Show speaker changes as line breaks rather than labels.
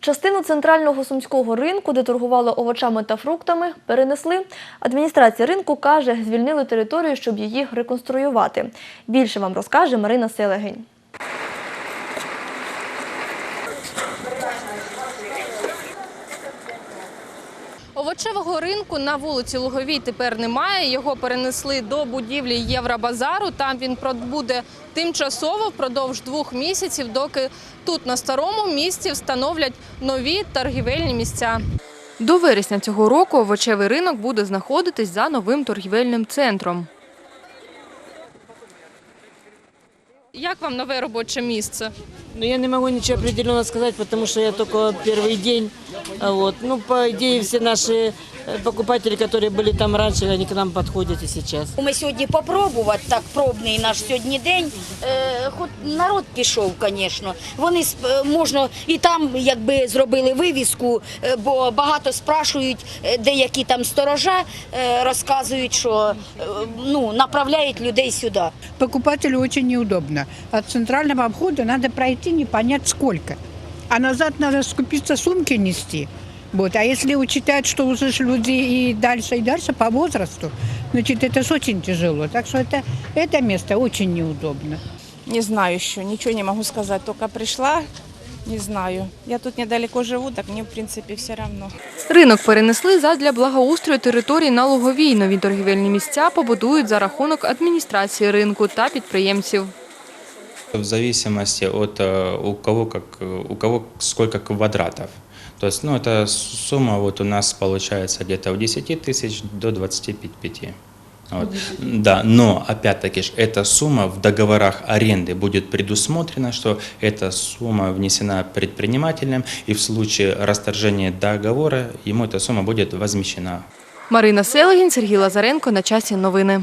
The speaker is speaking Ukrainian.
Частину центрального сумського ринку, де торгували овочами та фруктами, перенесли. Адміністрація ринку каже, звільнили територію, щоб її реконструювати. Більше вам розкаже Марина Селегень.
Овочевого ринку на вулиці Луговій тепер немає. Його перенесли до будівлі Євробазару. Там він буде тимчасово впродовж двох місяців, доки тут на старому місці встановлять нові торгівельні місця. До вересня цього року овочевий ринок буде знаходитись за новим торгівельним центром. Як вам нове робоче місце?
Ну, я не могу ничего определенно сказать, потому что я только первый день. А Вот. Ну, по идее, все наши э, покупатели, которые были там раньше, они к нам подходят и сейчас.
Ми сьогодні попробувати, так пробний наш сьогодні день. Е, хоч народ пішов, звісно. Вони сп- е, можна і там якби зробили вивіску, е, бо багато спрашують, е, деякі там сторожа е, розказують, що е, ну, направляють людей сюди.
покупателю очень неудобно. От центрального обхода надо пройти не понять сколько. А назад надо скупиться сумки нести. Вот. А если учитать, что уже ж люди и дальше, и дальше по возрасту, значит, это ж очень тяжело. Так что это, это место очень неудобно.
Не знаю еще, ничего не могу сказать. Только пришла, не знаю. Я тут недалеко живу, так мне в принципе все равно.
Ринок перенесли задля благоустрою території на Луговій. Нові торгівельні місця побудують за рахунок адміністрації ринку та підприємців.
В зависимости от э, у кого как э, у кого сколько квадратов. То есть, ну, эта сумма вот у нас получается где-то от 10 тысяч до 25. Вот. Да, но опять-таки ж, эта сумма в договорах аренды будет предусмотрена, что эта сумма внесена предпринимателем, и в случае расторжения договора ему эта сумма будет возмещена.
Марина Селегін, Сергій Лазаренко. На часі новини.